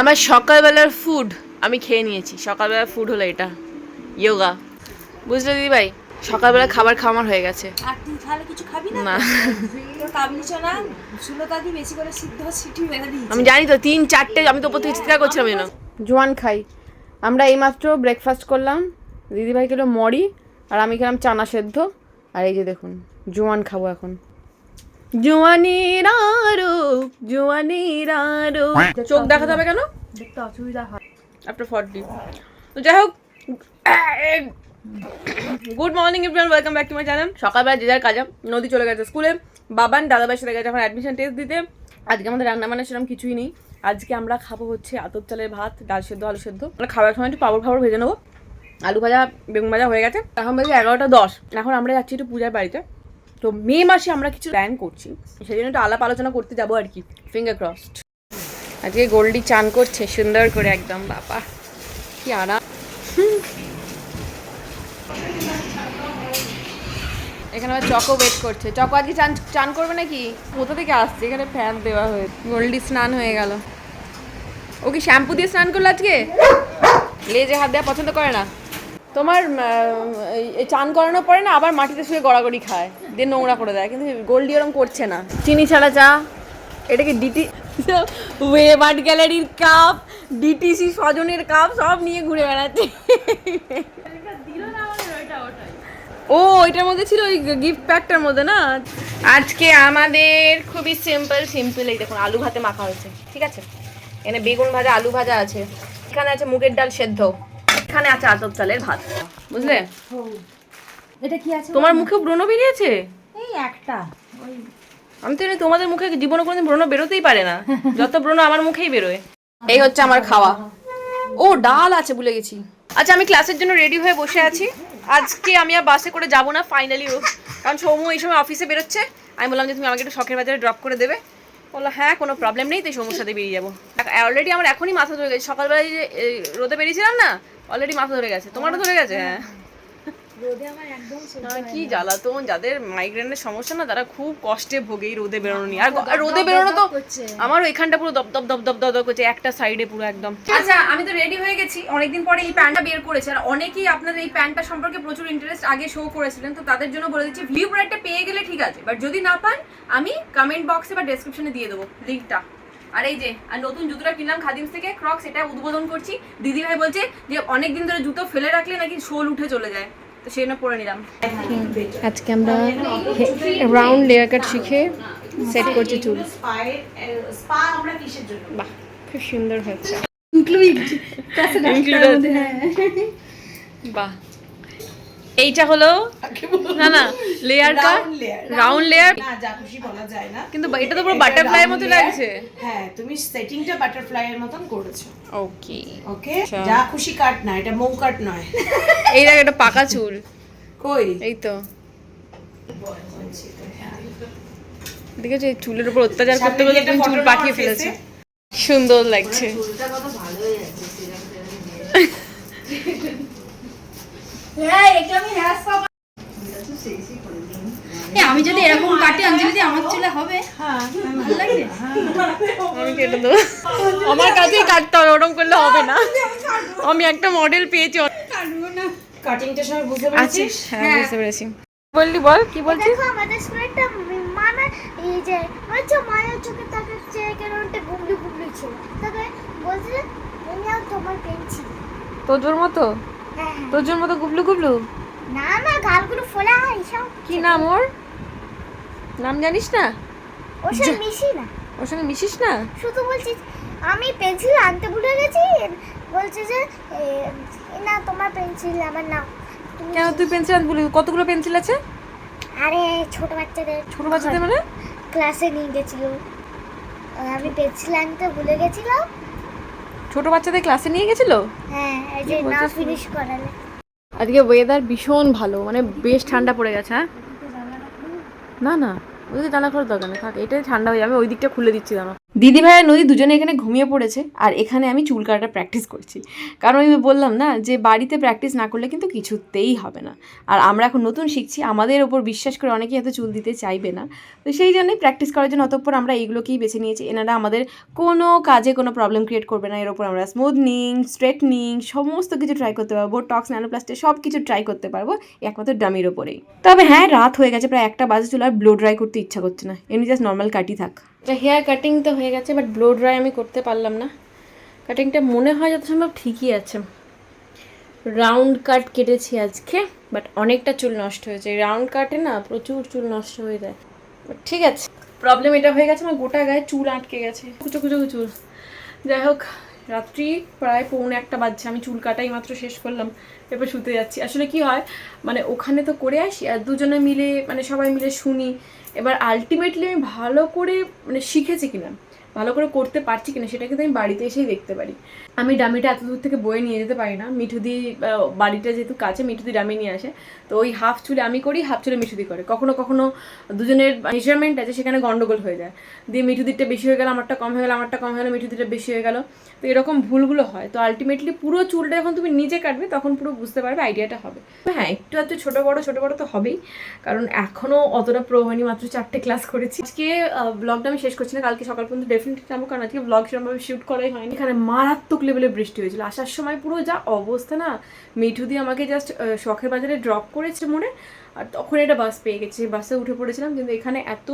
আমার সকালবেলার ফুড আমি খেয়ে নিয়েছি। সকালবেলার ফুড হলো এটা। ইয়োগা বুঝলে দিদি ভাই সকালবেলা খাবার খাওয়ার হয়ে গেছে। আর তুই তাহলে কিছু খাবি না? না। কাবলি চনা সুলতা বেশি করে সিদ্ধ সিটি মেরে দিয়েছে। আমি জানি তো তিন চারটে আমি তো থেকে চিৎকার করছিলাম যেন। জোয়ান খাই। আমরা এইমাত্র ব্রেকফাস্ট করলাম। দিদিভাই খেলো মরি আর আমি খেলাম চানা সেদ্ধ। আর এই যে দেখুন জোয়ান খাব এখন। জোয়ানের আরও জোয়ানের আরও চোখ দেখাতে হবে কেন? দেখতে অসুবিধা হয় আফটার ফর্টি তো যাই হোক good morning everyone welcome back to my channel. সকালবেলা যে যার কাজে নদী চলে গেছে স্কুলে। বাবান দাদাভাইয়ের সাথে গেছে এখন অ্যাডমিশন টেস্ট দিতে। আজকে আমাদের রান্না বান্না সেরকম কিছুই নেই। আজকে আমরা খাব হচ্ছে আতপ চালের ভাত ডাল সেদ্ধ আলু সেদ্ধ। আমরা খাবার সময় একটু পাবড় ফাবড় ভেজে নেব। আলু ভাজা বেগুন ভাজা হয়ে গেছে। এখন বাজে এগারোটা দশ। এখন আমরা যাচ্ছি একটু পূজার বাড়িতে। তো মে মাসে আমরা কিছু প্ল্যান করছি। সেই জন্য একটু আলাপ আলোচনা করতে যাব আর কি। ফিঙ্গার ক্রসড আজকে গোল্ডি চান করছে, সুন্দর করে একদম, বাবা। কি আরাম। এখানে আবার চকো ওয়েট করছে। চকো আজকে চান চান করবে নাকি? কোথা থেকে আসছে? এখানে ফ্যান দেওয়া হয়েছে গোল্ডি স্নান হয়ে গেল। ও কি শ্যাম্পু দিয়ে স্নান করল আজকে? লেজে হাত দেওয়া পছন্দ করে না? তোমার চান করানোর পরে না আবার মাটিতে শুয়ে গড়াগড়ি খায়, দিয়ে নোংরা করে দেয়, কিন্তু গোল্ডি ওরম করছে না। চিনি ছাড়া চা এটা কি ডিটি ওয়েব আর্ট গ্যালারির কাপ ডিটিসি স্বজনের কাপ সব নিয়ে ঘুরে বেড়াচ্ছে। ও, ওইটার মধ্যে ছিল ওই গিফট প্যাকটার মধ্যে না? আজকে আমাদের খুবই সিম্পল সিম্পল এই দেখুন, আলু ভাতে মাখা হয়েছে, ঠিক আছে? এখানে বেগুন ভাজা, আলু ভাজা আছে, এখানে আছে মুগের ডাল সেদ্ধ। এখানে আছে আতপ চালের ভাত। বুঝলে? এটা কি আছে তোমার মুখে ব্রণ বেরিয়েছে? এই একটা। ওই আমি তো জানি তোমাদের মুখে জীবনে কোনোদিন ব্রণ বেরোতেই পারে না। যত ব্রণ আমার মুখেই বেরোয়। এই হচ্ছে আমার খাওয়া। ও ডাল আছে ভুলে গেছি। আচ্ছা আমি ক্লাসের জন্য রেডি হয়ে বসে আছি। আজকে আমি আর বাসে করে যাব না ফাইনালি কারণ সৌম্য এই সময় অফিসে বেরোচ্ছে। আমি বললাম যে তুমি আমাকে একটু শখের বাজারে ড্রপ করে দেবে। বলল হ্যাঁ কোনো প্রবলেম নেই তাই সৌম্যর সাথে বেরিয়ে যাব। অলরেডি আমার এখনই মাথা ধরে গেছে। সকালবেলায় যে রোদে বেরিয়েছিলাম না অলরেডি মাথা ধরে গেছে। তোমারও ধরে গেছে? হ্যাঁ। রোদে আমার একদম কি জ্বালাতন যাদের মাইগ্রেনের সমস্যা না তারা খুব কষ্টে ভোগে এই রোদে বেরোনো নিয়ে আর আর রোদে বেরোনো তো আমার এখানটা পুরো দপ দপ দপ দপ দপ দপ করছে একটা সাইডে পুরো একদম। আচ্ছা আমি তো রেডি হয়ে গেছি। অনেকদিন পরে এই প্যান্টটা বের করেছে। আর অনেকেই আপনাদের এই প্যান্টটা সম্পর্কে প্রচুর ইন্টারেস্ট আগে শো করেছিলেন তো তাদের জন্য বলে দিচ্ছি ভিউ প্রোডাক্টটা পেয়ে গেলে ঠিক আছে। বাট যদি না পান আমি কমেন্ট বক্সে বা ডেসক্রিপশনে দিয়ে দেবো লিঙ্কটা আর এই যে আর নতুন জুতোটা কিনলাম খাদিমস থেকে ক্রক্স এটা উদ্বোধন করছি। দিদি ভাই বলছে যে অনেক দিন ধরে জুতো ফেলে রাখলে নাকি শোল উঠে চলে যায়। তো সেই জন্য পরে নিলাম। আজকে আমরা রাউন্ড লেয়ার কাট শিখে সেট করছি চুল। স্পা আমরা কিসের জন্য বাহ খুব সুন্দর হয়েছে। Include Included। বাহ। এইটা হলো না না লেয়ার কাট রাউন্ড লেয়ার না যা খুশি বলা যায় না। কিন্তু এটা তো পুরো বাটারফ্লাই মতো লাগছে। হ্যাঁ তুমি সেটিংটা বাটারফ্লাই এর মতন করেছ। ওকে ওকে আচ্ছা। যা খুশি কাট না এটা মৌ কাট নয়। এই দেখ এটা পাকা চুল। কই? এই তো। দেখেছ এই চুলের উপর অত্যাচার করতে করতে তুমি চুল পাঠিয়ে ফেলেছো। সুন্দর লাগছে। হ্যাঁ এটা আমি হেয়ার স্পা আমি যদি এরকম কাটি আমার চুলে হবে? আমি কেটে দেবো। আমার কাছেই কাটতে হবে ওরকম করলে হবে না। আমি একটা মডেল পেয়েছি। কাটিংটা বুঝতে পারছিস? হ্যাঁ বুঝতে পেরেছি। বললি বল কি বলছিস? দেখো আমাদের স্কুলে একটা মানে এই যে হচ্ছে মায়ের চোখে তাকাচ্ছে কেন একটা গুবলু গুবলু ছিল? তাকে বলছে আমি আর তোমার পেন্সিল। তোজোর মতো? হ্যাঁ। তোজোর মতো গুবলু গুবলু। না না গালগুলো ফোলা হয় সব কি নাম ওর? নাম জানিস না? ওর সাথে মিশি না। ওর সঙ্গে মিশিস না? শুধু বলছি আমি পেন্সিল আনতে ভুলে গেছি বলছে যে না তোমার পেন্সিল আমার তুমি কেন তুই পেন্সিল আনতে বলি কতগুলো পেন্সিল আছে? আরে ছোট বাচ্চাদের। ছোট বাচ্চাদের মানে? ক্লাসে নিয়ে গেছিল। আমি পেন্সিল আনতে ভুলে গেছিলাম। ছোট বাচ্চাদের ক্লাসে নিয়ে গেছিল? হ্যাঁ এই না ফিনিশ করালে। আজকে ওয়েদার ভীষণ ভালো মানে বেশ ঠান্ডা পড়ে গেছে হ্যাঁ? না না ওদিকে জানা করার দরকার নেই থাক এটাই ঠান্ডা হয়ে যাবে ওই দিকটা খুলে দিচ্ছি দাঁড়া। দিদি ভাই আর নদী দুজনে এখানে ঘুমিয়ে পড়েছে আর এখানে আমি চুল কাটা প্র্যাকটিস করছি। কারণ আমি বললাম না যে বাড়িতে প্র্যাকটিস না করলে কিন্তু কিছুতেই হবে না। আর আমরা এখন নতুন শিখছি, আমাদের ওপর বিশ্বাস করে অনেকেই হয়তো চুল দিতে চাইবে না। তো সেই জন্যই প্র্যাকটিস করার জন্য অতঃপর আমরা এইগুলোকেই বেছে নিয়েছি। এনারা আমাদের কোনো কাজে কোনো প্রবলেম ক্রিয়েট করবে না। এর ওপর আমরা স্মুথনিং স্ট্রেটনিং সমস্ত কিছু ট্রাই করতে পারব। টক্স ন্যানোপ্লাস্টে সব কিছু ট্রাই করতে পারব একমাত্র ডামির ওপরেই। তবে হ্যাঁ রাত হয়ে গেছে, প্রায় একটা বাজে চুল আর ব্লো ড্রাই করতে ইচ্ছা করছে না। এমনি জাস্ট নর্মাল কাটি থাক। হেয়ার কাটিং তো হয়ে গেছে বাট ব্লো ড্রাই আমি করতে পারলাম না। কাটিংটা মনে হয় যত সম্ভব ঠিকই আছে। রাউন্ড কাট কেটেছি আজকে বাট অনেকটা চুল নষ্ট হয়েছে। রাউন্ড কাটে না প্রচুর চুল নষ্ট হয়ে যায়। বাট ঠিক আছে প্রবলেম এটা হয়ে গেছে, আমার গোটা গায়ে চুল আটকে গেছে। কুচো কুচো চুল যাই হোক, রাত্রি প্রায় পৌনে একটা বাজছে, আমি চুল কাটাই মাত্র শেষ করলাম, এরপর শুতে যাচ্ছি। আসলে কি হয় মানে ওখানে তো করে আসি, আর দুজনে মিলে মানে সবাই মিলে শুনি এবার আলটিমেটলি আমি ভালো করে মানে শিখেছি কিনা? ভালো করে করতে পারছি কিনা সেটা কিন্তু আমি বাড়িতে এসেই দেখতে পারি। আমি ডামিটা এত দূর থেকে বয়ে নিয়ে যেতে পারি না। মিঠুদি বাড়িটা যেহেতু কাছে, মিঠুদি ডামি নিয়ে আসে। তো ওই হাফ চুলে আমি করি হাফ চুলে মিঠুদি করে। কখনো কখনো দুজনের মেজারমেন্ট আছে, সেখানে গন্ডগোল হয়ে যায়। দিয়ে মিঠুদিরটা বেশি হয়ে গেল, আমারটা কম হয়ে গেল, আমারটা কম হয়ে গেলো, মিঠুদিরটা বেশি হয়ে গেল। তো এরকম ভুলগুলো হয়। তো আলটিমেটলি পুরো চুলটা যখন তুমি নিজে কাটবে, তখন পুরো বুঝতে পারবে আইডিয়াটা হবে। হ্যাঁ একটু একটু ছোটো বড়ো ছোটো বড়ো তো হবেই। কারণ এখনও অতটা প্রো হয়নি, মাত্র চারটে ক্লাস করেছি। আজকে ব্লগটা আমি শেষ করছি না। কালকে সকাল পর্যন্ত ডেফিনেটলি যাব কারণ আজকে ব্লগ সেরকমভাবে শ্যুট করাই হয়নি। এখানে মারাত্মক লেভেলে বৃষ্টি হয়েছিল। আসার সময় পুরো যা অবস্থা না মিঠুদি আমাকে জাস্ট শখের বাজারে ড্রপ করেছে মনে আর তখন এটা বাস পেয়ে গেছে। বাসে উঠে পড়েছিলাম কিন্তু এখানে এত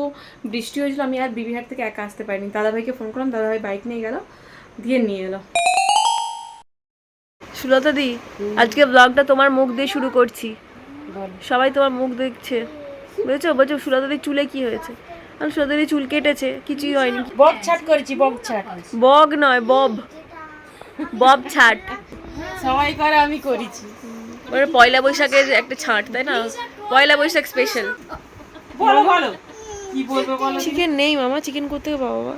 বৃষ্টি হয়েছিল আমি আর বিবিহার থেকে একা আসতে পারিনি। দাদাভাইকে ফোন করলাম দাদাভাই বাইক নিয়ে গেল দিয়ে নিয়ে এলো। সুলতা দি আজকে ব্লগটা তোমার মুখ দিয়ে শুরু করছি। সবাই তোমার মুখ দেখছে। বুঝেছ? বলছো সুলতা দির চুলে কি হয়েছে? আমি সুলতা চুল কেটেছে কিছুই হয়নি। বব ছাট করেছি বব ছাট। বগ নয় বব। বব ছাট। সবাই করে আমি করেছি। মানে পয়লা বৈশাখের একটা ছাঁট তাই না? পয়লা বৈশাখ স্পেশাল বলো বলো। কি বলব বলো চিকেন নেই মামা চিকেন করতে পাবো বাবা?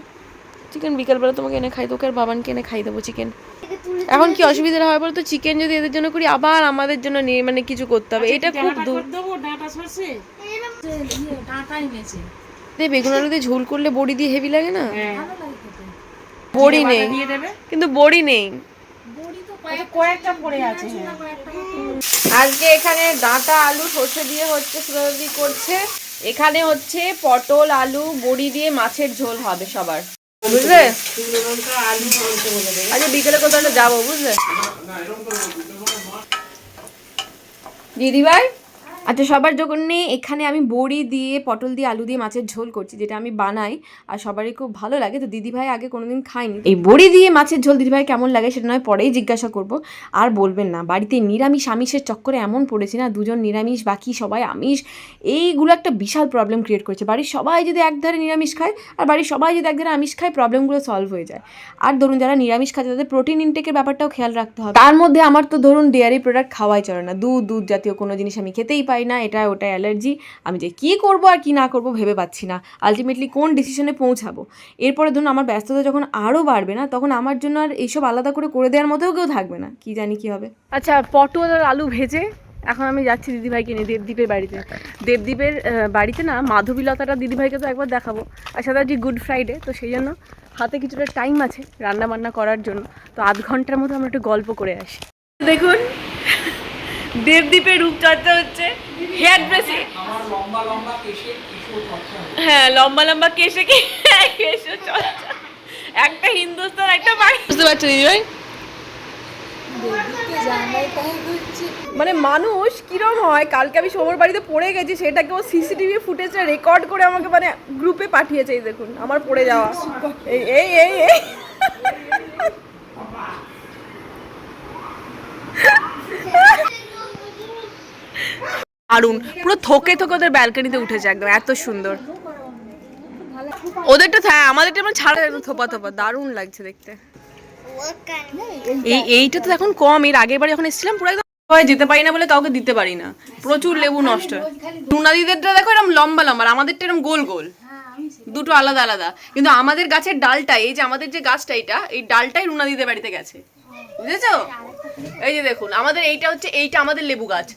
চিকেন বিকালবেলা তোমাকে এনে খাই তোকে আর বাবানকে এনে খাই দেবো চিকেন এখন কি অসুবিধা হয় বলতো চিকেন যদি এদের জন্য করি আবার আমাদের জন্য নিয়ে মানে কিছু করতে হবে। এটা খুব দূর। দেবো ডাটা সরষে? ডাঁটা এনেছে। দিয়ে বেগুন আলু দিয়ে ঝোল করলে বড়ি দিয়ে হেভি লাগে না? হ্যাঁ। বড়ি নেই। কিন্তু বড়ি নেই। কয়েকটা পড়ে আছে হ্যাঁ। আজকে এখানে ডাঁটা আলু সর্ষে দিয়ে হচ্ছে সুরাদি করছে। এখানে হচ্ছে পটল আলু বড়ি দিয়ে মাছের ঝোল হবে সবার। বুঝলে? আজকে বিকেলে কোথাও যাব বুঝলে? দিদি ভাই আচ্ছা সবার জন্য এখানে আমি বড়ি দিয়ে, পটল দিয়ে, আলু দিয়ে মাছের ঝোল করছি, যেটা আমি বানাই, আর সবারই খুব ভালো লাগে। তো দিদি ভাই আগে কোনোদিন খাইনি এই বড়ি দিয়ে মাছের ঝোল দিদি ভাই কেমন লাগে সেটা নয়, পরেই জিজ্ঞাসা করব। আর বলবেন না, বাড়িতে নিরামিষ আমিষের চক্করে এমন পড়েছি না, দুজন নিরামিষ, বাকি সবাই আমিষ। এইগুলো একটা বিশাল প্রবলেম ক্রিয়েট করছে। বাড়ির সবাই যদি একধারে নিরামিষ খায়, আর বাড়ির সবাই যদি একধারে আমিষ খায় প্রবলেমগুলো সলভ হয়ে যায়। আর ধরুন, যারা নিরামিষ খাচ্ছে, তাদের প্রোটিন ইনটেকের ব্যাপারটাও খেয়াল রাখতে হবে। তার মধ্যে আমার তো ধরুন ডেয়ারি প্রোডাক্ট খাওয়াই চলে না। দুধ দুধ জাতীয় কোনো জিনিস আমি খেতেই পাই না এটা ওটা অ্যালার্জি। আমি যে কী করব আর কি না করব ভেবে পাচ্ছি না। আলটিমেটলি কোন ডিসিশনে পৌঁছাবো? এরপরে ধরুন আমার ব্যস্ততা যখন আরও বাড়বে না তখন আমার জন্য আর এইসব আলাদা করে করে দেওয়ার মতো কেউ থাকবে না। কি জানি কি হবে। আচ্ছা পটল আর আলু ভেজে এখন আমি যাচ্ছি দিদিভাইকে নিয়ে দেবদ্বীপের বাড়িতে। দেবদ্বীপের বাড়িতে না মাধবীলতাটা দিদিভাইকে তো একবার দেখাবো। আর সাথে আজকে গুড ফ্রাইডে তো সেই জন্য হাতে কিছুটা টাইম আছে রান্না বান্না করার জন্য। তো আধ ঘণ্টার মতো আমরা একটু গল্প করে আসি। দেখুন দেবদ্বীপের রূপচর্চা হচ্ছে। হেয়ার ড্রেসিং হ্যাঁ লম্বা লম্বা কেশে কি কেশো চর্চা। একটা হিন্দুস্তান একটা বাড়ি বুঝতে পারছ দিদিভাই মানে মানুষ কিরম হয়? কালকে আমি সোমর বাড়িতে পড়ে গেছি সেটাকে ও সিসিটিভি ফুটেজে রেকর্ড করে আমাকে মানে গ্রুপে পাঠিয়েছে এই দেখুন আমার পড়ে যাওয়া। এই এই এই এই। দারুণ পুরো থোকে থোকে ওদের ব্যালকনিতে উঠেছে একদম এত সুন্দর। ওদেরটা হ্যাঁ আমাদেরটা মানে ছাড়া থোপা থোপা, দারুণ লাগছে দেখতে। এই, এইটা তো এখন কম, এর আগের বার যখন এসেছিলাম, পুরো একদম যেতে পারি না বলে কাউকে দিতে পারি না। প্রচুর লেবু নষ্ট। টুনাদিদেরটা দেখো এরকম লম্বা লম্বা আমাদেরটা এরকম গোল গোল। দুটো আলাদা আলাদা। কিন্তু আমাদের গাছের ডালটা, এই যে আমাদের যে গাছটা এটা, এই ডালটাই রুনাদিদের বাড়িতে গেছে। বুঝেছ? এই যে দেখুন, আমাদের এইটা হচ্ছে, এইটা আমাদের লেবু গাছ।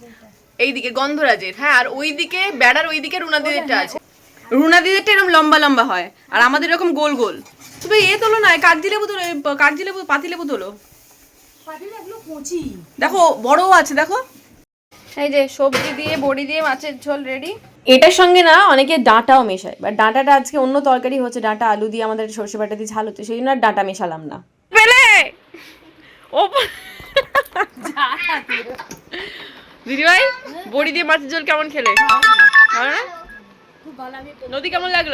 এইদিকে গন্ধরাজের হ্যাঁ আর ওইদিকে বেড়ার ওইদিকে রুনাদিদেরটা আছে। রুনাদিদেরটা এরকম লম্বা লম্বা হয় আর আমাদের এরকম গোল গোল। তুমি এ তোলো না কাগজি লেবু তোলো কাগজি লেবু পাতি লেবু তোলো। পাটিল এগুলো কচি। দেখো বড়ও আছে দেখো। এই যে সবজি দিয়ে বড়ি দিয়ে মাছের ঝোল রেডি এটার সঙ্গে না অনেকে ডাঁটাও মেশায় বা ডাঁটাটা আজকে অন্য তরকারি হচ্ছে ডাঁটা আলু দিয়ে আমাদের সর্ষে বাটা দিয়ে ঝাল হচ্ছে সেই জন্য আর ডাঁটা মেশালাম না। পেলে! ও দিদি ভাই বড়ি দিয়ে মাছের ঝোল কেমন খেলে? ভালো না? নদী কেমন লাগল?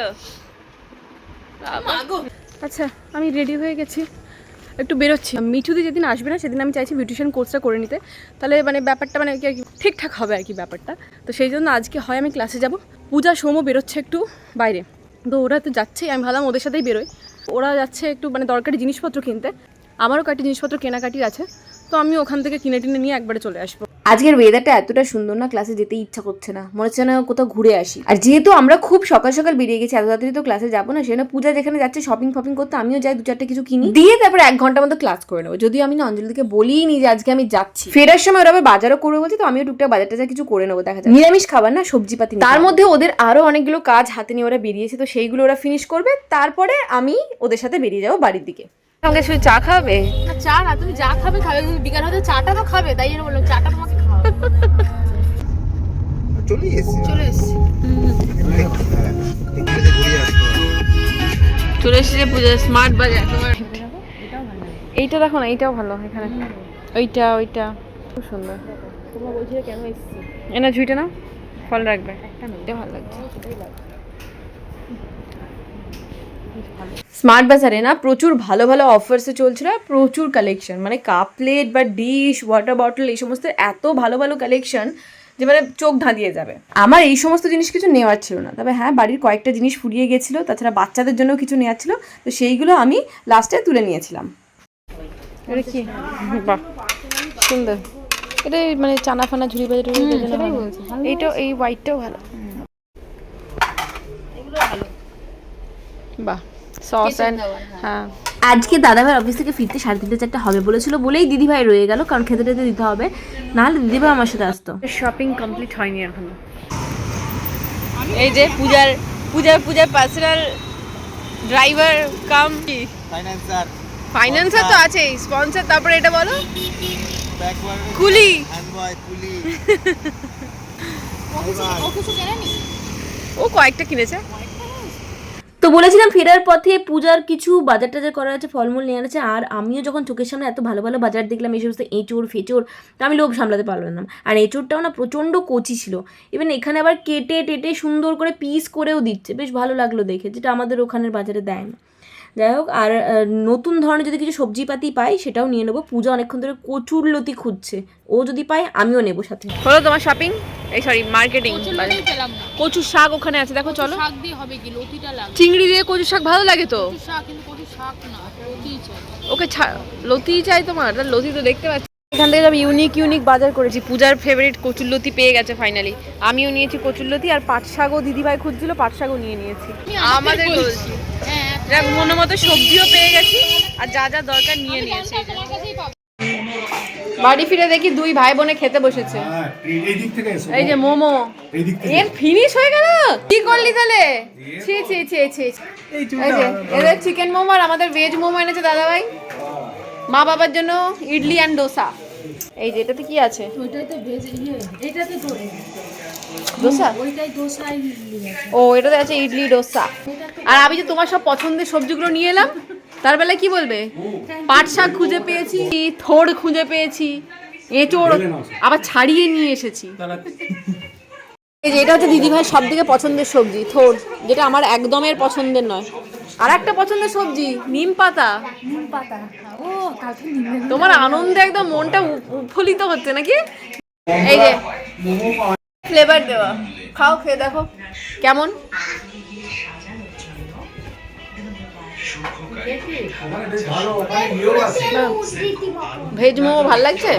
আচ্ছা আমি রেডি হয়ে গেছি। একটু বেরোচ্ছি। মিঠুদি যেদিন আসবে না সেদিন আমি চাইছি বিউটিশিয়ান কোর্সটা করে নিতে। তাহলে মানে ব্যাপারটা মানে কি আর কি ঠিকঠাক হবে আর কি ব্যাপারটা। তো সেই জন্য আজকে হয় আমি ক্লাসে যাব। পূজা সোমও বেরোচ্ছে একটু বাইরে। তো ওরা তো যাচ্ছেই আমি ভাবলাম ওদের সাথেই বেরোই। ওরা যাচ্ছে একটু মানে দরকারি জিনিসপত্র কিনতে। আমারও কয়েকটি জিনিসপত্র কেনাকাটি আছে। তো আমি ওখান থেকে কিনে টিনে নিয়ে একবারে চলে আসব। আজকের ওয়েদারটা এতটা সুন্দর না ক্লাসে যেতে ইচ্ছা করছে না। মনে হচ্ছে না কোথাও ঘুরে আসি। আর যেহেতু আমরা খুব সকাল সকাল বেরিয়ে গেছি এত তাড়াতাড়ি তো ক্লাসে যাব না সেজন্য পূজা যেখানে যাচ্ছে শপিং ফপিং করতে আমিও যাই দু চারটে কিছু কিনি। দিয়ে তারপরে এক ঘণ্টার মতো ক্লাস করে নেব। যদিও আমি না অঞ্জলিকে বলিই নি যে আজকে আমি যাচ্ছি। ফেরার সময় ওরা আবার বাজারও করবে বলছে তো আমিও টুকটাক বাজার টাজার কিছু করে নেব দেখা যায় নিরামিষ খাবার না সবজি পাতি তার মধ্যে ওদের আরও অনেকগুলো কাজ হাতে নিয়ে ওরা বেরিয়েছে তো সেইগুলো ওরা ফিনিশ করবে। তারপরে আমি ওদের সাথে বেরিয়ে যাব বাড়ির দিকে। সঙ্গে শুধু চা খাবে? না চা না তুমি যা খাবে খাবে বিকাল হতে চাটা তো খাবে তাই জন্য বললাম চাটা তোমাকে খাওয়া চলে এসেছি। চলে এসছি। চলে এসেছে পূজা স্মার্ট বাজার তোমার এইটা দেখো না এইটাও ভালো এখানে। ওইটা ওইটা। খুব সুন্দর। তোমরা বলছিলে কেন এসছি এনা ঝুইটা না ফল রাখবে। এটা ভালো লাগছে। স্মার্ট বাজারে না প্রচুর ভালো ভালো অফার্সে চলছিল আর প্রচুর কালেকশন মানে কাপ প্লেট বা ডিশ ওয়াটার বটল এই সমস্ত এত ভালো ভালো কালেকশন যে মানে চোখ ধাঁধিয়ে যাবে। আমার এই সমস্ত জিনিস কিছু নেওয়ার ছিল না। তবে হ্যাঁ বাড়ির কয়েকটা জিনিস ফুরিয়ে গেছিল তাছাড়া বাচ্চাদের জন্য কিছু নেওয়ার ছিল। তো সেইগুলো আমি লাস্টে তুলে নিয়েছিলাম। কি? বাহ সুন্দর। এটা মানে চানা ফানা ঝুড়ি বাজার এইটাও এই হোয়াইটটাও ভালো। বাহ সস অ্যান্ড হ্যাঁ। আজকে দাদাভাই অফিস থেকে ফিরতে সাড়ে তিনটে চারটে হবে বলেছিল বলেই দিদিভাই রয়ে গেল কারণ খেতে টেতে দিতে হবে। নাহলে দিদিভাই আমার সাথে আসতো। শপিং কমপ্লিট হয়নি এখনও। এই যে পূজার পূজার পূজার পার্সোনাল ড্রাইভার কাম কি ফাইন্যান্সার ফাইন্যান্সার তো আছেই স্পন্সর তারপরে এটা বলো। ব্যাকওয়ার্ড কুলি। কুলি। ও কিছু কেনেনি? ও কয়েকটা কিনেছে। তো বলেছিলাম ফেরার পথে পূজার কিছু বাজার টাজার করার আছে, ফলমূল নেওয়ার আছে, আর আমিও যখন চোখের সামনে এত ভালো ভালো বাজার দেখলাম এই সমস্ত এঁচোড়, ফেচোড়, তো আমি লোভ সামলাতে পারলাম না। আর এঁচোড়টাও না প্রচণ্ড কচি ছিল। ইভেন এখানে আবার কেটে টেটে সুন্দর করে পিস করেও দিচ্ছে। বেশ ভালো লাগল দেখে, যেটা আমাদের ওখানের বাজারে দেয় না। যাই হোক আর নতুন ধরনের যদি কিছু সবজিপাতি পাই সেটাও নিয়ে নেব। পূজা অনেকক্ষণ ধরে কচুর লতি খুঁজছে। ও যদি পায় আমিও নেব সাথে। হলো তোমার শপিং এই সরি মার্কেটিং কচুর শাক ওখানে আছে দেখো চলো। শাক দিয়ে হবে কি? লতিটা লাগবে। চিংড়ি দিয়ে কচুর শাক ভালো লাগে তো? শাক কিন্তু কচু শাক না লতিই চাই। ওকে ছা- লতি চাই তোমার? লতি তো দেখতে পাচ্ছি। এখান থেকে আমি ইউনিক ইউনিক বাজার করেছি। পূজার ফেভারিট কচুরলতি পেয়ে গেছে ফাইনালি আমিও নিয়েছি কচুরলতি আর পাট শাকও দিদিভাই খুঁজছিল পাট শাকও নিয়ে নিয়েছি। আমাদের হ্যাঁ দেখ মনে মতো সবজিও পেয়ে গেছি আর যা যা দরকার নিয়ে নিয়েছি। বাড়ি ফিরে দেখি দুই ভাই বোনে খেতে বসেছে। হ্যাঁ, এই- এই দিক থেকে এসো এই যে মোমো। এই এর ফিনিশ হয়ে গেল? কি করলি তাহলে? ছি ছি ছি ছি এই এই যে এদের চিকেন মোমো আর আমাদের ভেজ মোমো এনেছে দাদা ভাই মা বাবার জন্য ইডলি অ্যান্ড ডোসা এই যে এটাতে কি আছে? ওইটাই তো ভেজ ইয়ে এটাতে দোসা? ও এটাতে আছে ইডলি ডোসা আর আমি যে তোমার সব পছন্দের সবজিগুলো নিয়ে এলাম তার বেলায় কি বলবে? পাট শাক খুঁজে পেয়েছি থোড় খুঁজে পেয়েছি এঁচোড় আবার ছাড়িয়ে নিয়ে এসেছি। এই যে এটা হচ্ছে দিদিভাইয়ের সব থেকে পছন্দের সবজি থোড় যেটা আমার একদমের পছন্দের নয়। আর একটা পছন্দের সবজি নিম পাতা। নিম পাতা। ও তোমার আনন্দে একদম মনটা উ- উৎফুল্লিত হচ্ছে নাকি? এই যে। ফ্লেভার দেওয়া। খাও, খেয়ে দেখো কেমন। ভেজ মোমো ভালো লাগছে?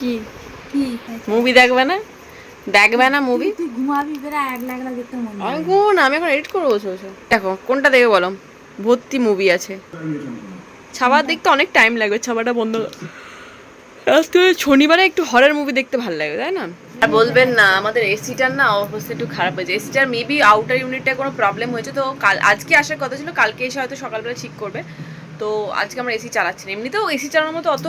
কি? মুভি দেখবে না? দেখবে না মুভি। আমি কোন আমি এখন এডিট করব, বসে বসে। দেখো, কোনটা দেখে বলো? ভর্তি মুভি আছে। ছাবার দেখতে অনেক টাইম লাগবে, ছাবাটা বন্ধ আজকে শনিবারে একটু হরার মুভি দেখতে ভালো লাগে, তাই না? আর বলবেন না, আমাদের এসিটার না অবস্থা একটু খারাপ হয়েছে। এসিটার মেবি আউটার ইউনিটটা কোনো প্রবলেম হয়েছে, তো কাল, আজকে আসার কথা ছিল, কালকে এসে হয়তো সকালবেলা ঠিক করবে। তো আজকে আমরা এসি চালাচ্ছি না। এমনিতেও এসি চালানোর মতো অত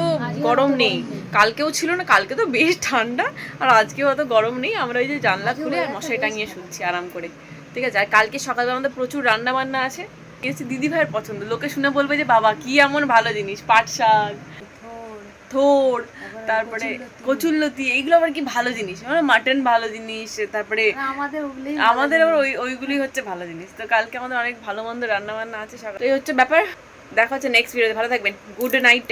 গরম নেই। কালকেও ছিল না, কালকে তো বেশ ঠান্ডা, আর আজকেও অত গরম নেই। আমরা ওই যে জানলা খুলে আর মশারি টাঙিয়ে শুচ্ছি আরাম করে। ঠিক আছে, আর কালকে সকালবেলা আমাদের প্রচুর রান্না বান্না আছে। এসে দিদি ভাইয়ের পছন্দ। লোকে শুনে বলবে যে, বাবা, কি এমন ভালো জিনিস, পাট শাক থোর তারপরে কচুল্লতি এইগুলো আবার কি ভালো জিনিস? মানে মাটন ভালো জিনিস তারপরে আমাদের আমাদের আবার ওই ওইগুলি হচ্ছে ভালো জিনিস। তো কালকে আমাদের অনেক ভালো মন্দ রান্না বান্না আছে সকালে। এই হচ্ছে ব্যাপার। দেখা হচ্ছে নেক্সট ভিডিওতে ভালো থাকবেন। Good night